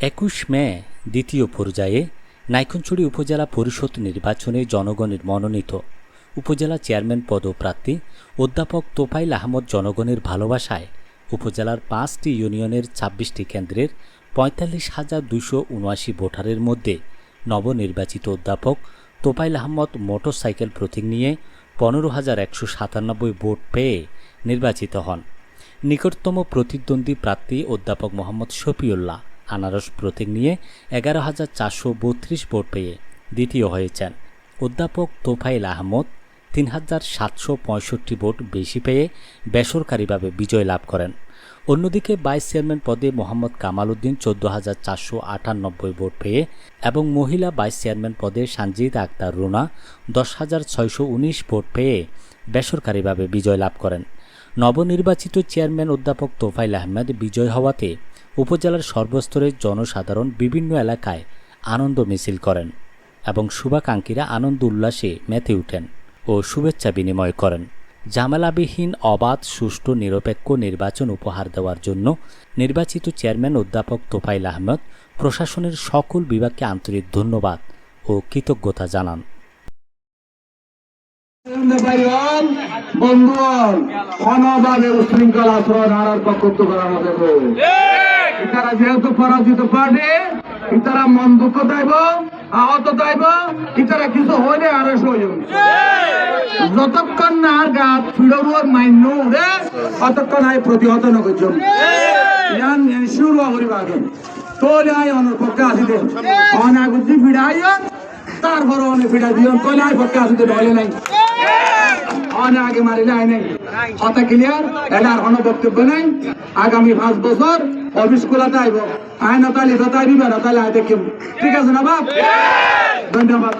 একুশ মে দ্বিতীয় পর্যায়ে নাইক্ষণছড়ি উপজেলা পরিষদ নির্বাচনে জনগণের মনোনীত উপজেলা চেয়ারম্যান পদপ্রার্থী অধ্যাপক তোফাইল আহমদ জনগণের ভালোবাসায় উপজেলার পাঁচটি ইউনিয়নের ছাব্বিশটি কেন্দ্রের পঁয়তাল্লিশ হাজার দুশো উনআশি ভোটারের মধ্যে নবনির্বাচিত অধ্যাপক তোফাইল আহমদ মোটরসাইকেল প্রতীক নিয়ে পনেরো হাজার একশো সাতানব্বই ভোট পেয়ে নির্বাচিত হন। নিকটতম প্রতিদ্বন্দ্বী প্রার্থী অধ্যাপক মোহাম্মদ শফিউল্লাহ আনারস প্রতীক নিয়ে এগারো হাজার চারশো বত্রিশ ভোট পেয়ে দ্বিতীয় হয়েছেন। অধ্যাপক তোফাইল আহমদ তিন হাজার সাতশো পঁয়ষট্টি ভোট বেশি পেয়ে বেসরকারিভাবে বিজয় লাভ করেন। অন্যদিকে ভাইস চেয়ারম্যান পদে মোহাম্মদ কামাল উদ্দিন চোদ্দ হাজার চারশো আটানব্বই ভোট পেয়ে এবং মহিলা ভাইস চেয়ারম্যান পদে সানজিদ আক্তার রুনা দশ হাজার ছয়শো উনিশ ভোট পেয়ে বেসরকারিভাবে বিজয় লাভ করেন। নবনির্বাচিত চেয়ারম্যান অধ্যাপক তোফাইল আহমেদ বিজয় হওয়াতে উপজেলার সর্বস্তরের জনসাধারণ বিভিন্ন এলাকায় আনন্দ মিছিল করেন এবং শুভাকাঙ্ক্ষীরা আনন্দ উল্লাসে মেতে উঠেন ও শুভেচ্ছা বিনিময় করেন। জামালাবিহীন অবাধ, সুষ্ঠু, নিরপেক্ষ নির্বাচন উপহার দেওয়ার জন্য নির্বাচিত চেয়ারম্যান অধ্যাপক তোফাইল আহমেদ প্রশাসনের সকল বিভাগকে আন্তরিক ধন্যবাদ ও কৃতজ্ঞতা জানান। বন্ধুগণ অনভাবে উশৃঙ্খল আচরণ পক্ষত্ব করা হবে ইতারা যেহেতু পরাজিত পার্টি, ইতারা মন দুঃখ দাইব, আহত দাইব, ইতারা কিছু হইলে আর হইব যতক্ষণ না আর গাত ফিরোর মান্য রে ততক্ষণ আই প্রতিহত তোলে আই অনর তারপর অনেক পক্ষে নাই। আগে মারিলে আই নাই। কথা ক্লিয়ার এটা আর কোনো বক্তব্য নাই। আগামী পাঁচ বছর অফিস খোলাতে আইব আই নতালি নতালি বা নতালি আয় দেখিম। ঠিক আছে না বাপ? ধন্যবাদ।